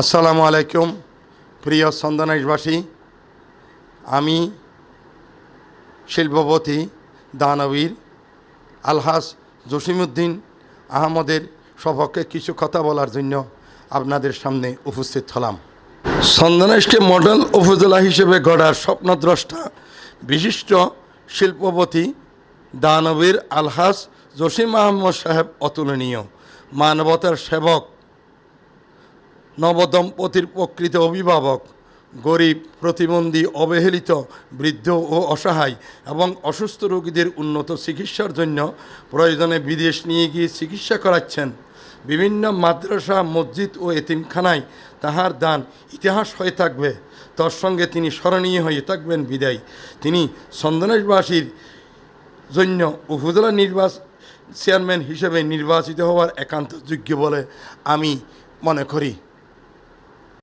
আসসালামু আলাইকুম, প্রিয় সন্দনাইশবাসী আমি শিল্পপতি দানবীর আলহাস জসিমুদ্দিন আহমদের সপক্ষে কিছু কথা বলার জন্য আপনাদের সামনে উপস্থিত হলাম। সন্দনাইশকে মডেল উপজেলা হিসেবে গড়ার স্বপ্নদ্রষ্টা বিশিষ্ট শিল্পপতি দানবীর আলহাস জসিম আহমদ সাহেব অতুলনীয়। মানবতার সেবক নবদম্পতির প্রকৃত অভিভাবক, গরিব, প্রতিবন্ধী, অবহেলিত, বৃদ্ধ ও অসহায় এবং অসুস্থ রোগীদের উন্নত চিকিৎসার জন্য প্রয়োজনে বিদেশ নিয়ে গিয়ে চিকিৎসা করাচ্ছেন। বিভিন্ন মাদ্রাসা, মসজিদ ও এতিমখানায় তাহার দান ইতিহাস হয়ে থাকবে। তার সঙ্গে তিনি স্মরণীয় হয়ে থাকবেন বিদায়। তিনি চন্দনেশবাসীর জন্য উপজেলা নির্বাচ, চেয়ারম্যান হিসেবে নির্বাচিত হওয়ার একান্ত যোগ্য বলে আমি মনে করি।